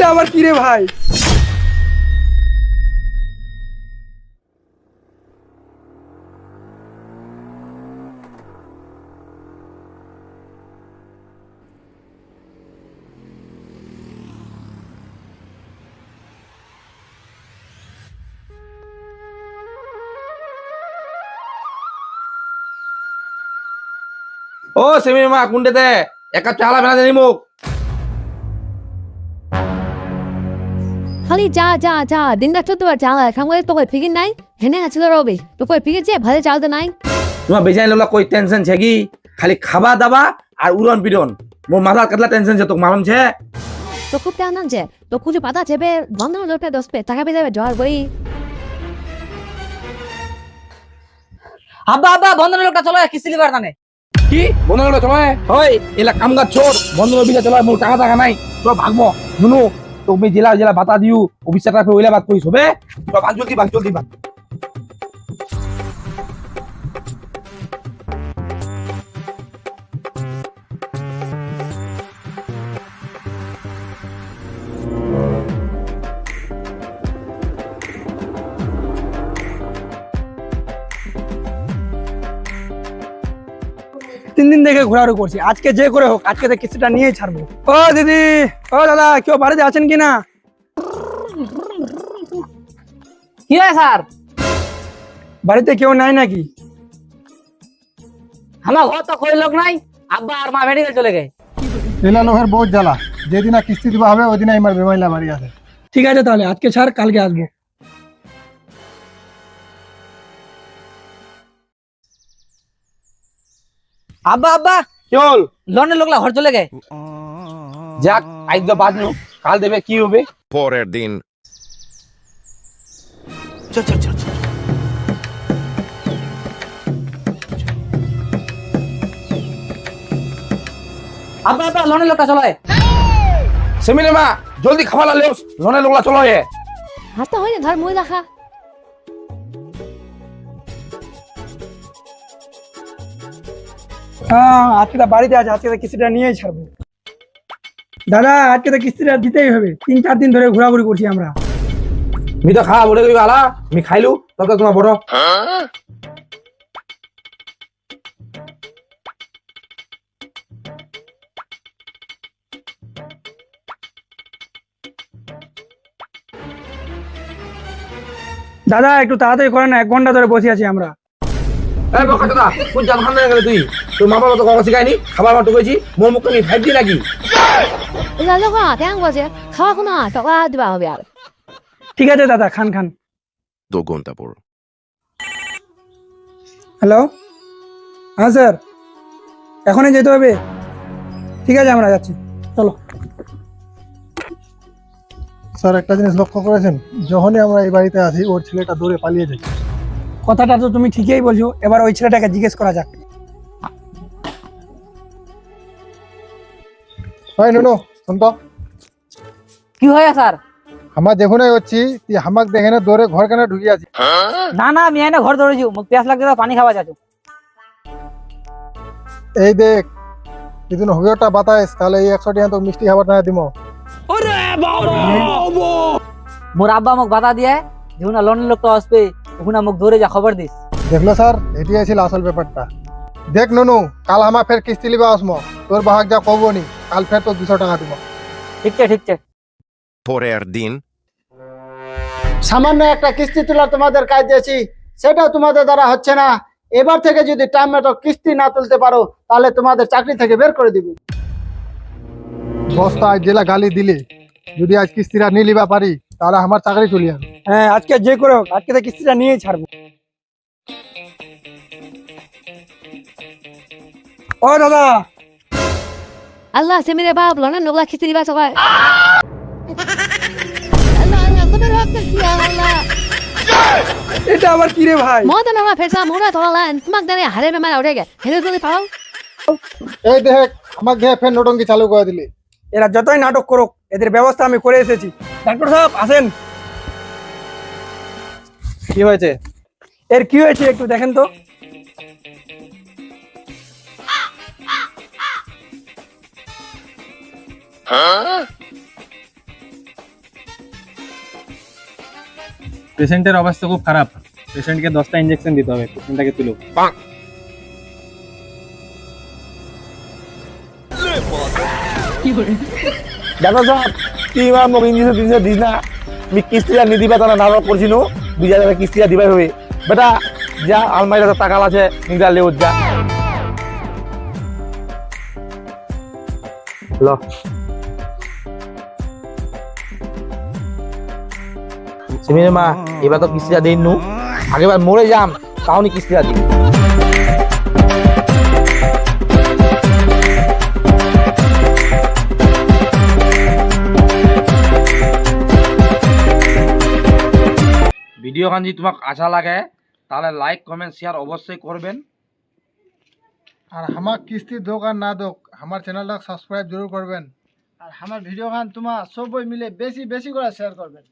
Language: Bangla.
এটা আবার কি রে ভাই? ও সেমি মা কুন্ডেতে একা চালা ফেলা জানি মুখ খালি যা যা যা দিনটা চোদ্দ বার চালা খামলে তোকে ফিকির নাই হেনে আছিল রবি তোকে ফিকির যে ভালো চালতে নাই তোমার বেজাই লোলা কই টেনশন ছে কি খালি খাবা দাবা আর উড়ন পিডন মোর মাথার কাতলা টেনশন ছে তোক মালুম ছে তো খুব টান যে তো কুচু পাতা চেপে বন্ধ হলো পে দশ পে টাকা পেয়ে যাবে জ্বর বই আব্বা আব্বা বন্ধনের লোকটা চলো কিস্তি লিবার কানে কি বন্ধ হলো চলো হয় এলা কামগার চোর বন্ধ অফিসে চলো মোর টাকা টাকা নাই চল ভাগবো নুনু তুমি জেলা জেলা বাতা দিও অফিসার ওইলা বাদ করিস, হবে? ভাগ জলদি ভাগ জলদি ভাগ তিন দিন থেকে ঘোরাঘুরি করছি। আজকে যে করে হোক আজকে তো কিস্তিটা নিয়েই ছাড়বো। ও দিদি! ও দাদা কেউ বাড়িতে আছেন কি না কি হয় স্যার? বাড়িতে কেউ নাই নাকি? আমার ঘর তো কই লোক নাই। আব্বা আর মা মেডিকেল চলে গে এলা লোকের বহুত জ্বালা। যেদিন আর কিস্তি দিবা হবে ওই দিন আমার বেমাইলা বাড়ি আছে। ঠিক আছে তাহলে আজকে ছাড় কালকে আসব। আব্বা আব্বা। চল লোনের লোকলা ঘর চলে গে যাক আজ তো বাদ নো কাল দেবে কি হবে? পরের দিন। চল চল চল আব্বা আব্বা লোনের লোকটা চলো সেমিনে মা জলদি খাবার লেও। লোনে লোকলা চলো এ। হাতটা হয় না ধর মই রাখা হ্যাঁ আজকে তো বাড়িতে আছে আজকে তো কিস্তিটা নিয়েই ছাড়বো। দাদা আজকে তো কিস্তিটা দিতেই হবে। তিন চার দিন ধরে ঘোরাঘুরি করছি আমরা। মি তো খাওয়া বলে আলা আমি খাইলু তবে তোমার বড়। দাদা একটু তাড়াতাড়ি করেন এক ঘণ্টা ধরে বসে আছি আমরা। এই জান খান গেলে তুই? তোর মা বাবা তো কথা শিখায়নি? খাবার মাত্র কইছি মোর মুখ তুমি ফাইভ নাকি? খাওয়া কোনো টাকা দিবা হবে আর। ঠিক আছে দাদা খান খান। দু ঘণ্টা পর। হ্যালো? হ্যাঁ স্যার। এখনই যেতে হবে? ঠিক আছে আমরা যাচ্ছি। চলো। স্যার একটা জিনিস লক্ষ্য করেছেন? যখনই আমরা এই বাড়িতে আছি ওর ছেলেটা দৌড়ে পালিয়ে যায়। কথাটা তো তুমি ঠিকই বলছো। এবার ওই ছেলেটাকে জিজ্ঞেস করা যাক। হয় নুনু শুন তো। কি হয় স্যার? আমার দেখুনই হচ্ছি তুই হামাক দেখে না দৌড়ে ঘর কেন ঢুকে আছি। না না আমি এনে ঘর দৌড়েছি মুখ প্যাস লাগছে তো পানি খাওয়া যাচ্ছে। এই দেখ যদি হবিওটা বাতাইস তাহলে এই একশো টাকা তো মিষ্টি খাবার না দিব মোর আব্বা মোক বাতা দিয়ে যখন লোনের লোকটা আসবে। তখন মোক ধরে যা খবর দিস। দেখল স্যার এটি ছিল আসল ব্যাপারটা দেখ নুনু কাল আমার ফের কিস্তি লিবা আসমো। তোর বাহাক যা কব নি কাল ফের তো দুশো টাকা দিব ঠিকছে ঠিকছে পরের দিন। সামান্য একটা কিস্তি তোলা তোমাদের কাজ দিয়েছি সেটাও তোমাদের দ্বারা হচ্ছে না। এবার থেকে যদি টাইম মতো কিস্তি না তুলতে পারো তাহলে তোমাদের চাকরি থেকে বের করে দিবি। বস্তা আজ জেলা গালি দিলে যদি আজ কিস্তিটা নিয়ে লিবা পারি তাহলে আমার চাকরি চলে যাবে। হ্যাঁ আজকে যে করে হোক আজকে তো কিস্তিটা নিয়েই ছাড়বো। ও দাদা! আল্লাহ সেমিরে বাপ লোনের লোকলা খিস্তি দিবা সবাই। আল্লাহ আল্লাহ তুমি রাখতে কি আল্লাহ এটা আবার কি রে ভাই? মদন আমার ফেসা মোরা তোলা তোমাক জানে হারে বেমার উঠে গে। হেলে তুমি পাও। এই দেখ আমাকে ফের নোটঙ্কি চালু করে দিলি। এরা যতই নাটক করুক এদের ব্যবস্থা আমি করে এসেছি। ডাক্তার সাহেব আসেন। কি হয়েছে? এর কি হয়েছে একটু দেখেন তো। পেশেন্টের অবস্থা খুব খারাপ। পেশেন্টকে দশটা ইঞ্জেকশন দিতে হবে পেশেন্টটাকে তুলো। ডাক্তার সাহেব এবার মোক ইঞ্জেকশন তিনশো দিস না। আমি কিস্তিটা নিয়ে দিবা তাহলে নাটক করছি নো। দুই হাজার কিস্তিটা বেটা, যা, আলমারিতে টাকা আছে নিগা লেও যা। ল। মা এবার তো কিস্তিটা দিন নু আগেবার মরে যাম নি কিস্তিটা দিন ভিডিও খান যদি তোমাকে আশা লাগে, তাহলে লাইক কমেন্ট শেয়ার অবশ্যই করবেন। আর আমার কিস্তি দোক আর না দোক আমার চ্যানেলটা সাবস্ক্রাইব জরুর করবেন। আর আমার ভিডিও খান তোমার সবই মিলে বেশি বেশি করে শেয়ার করবেন।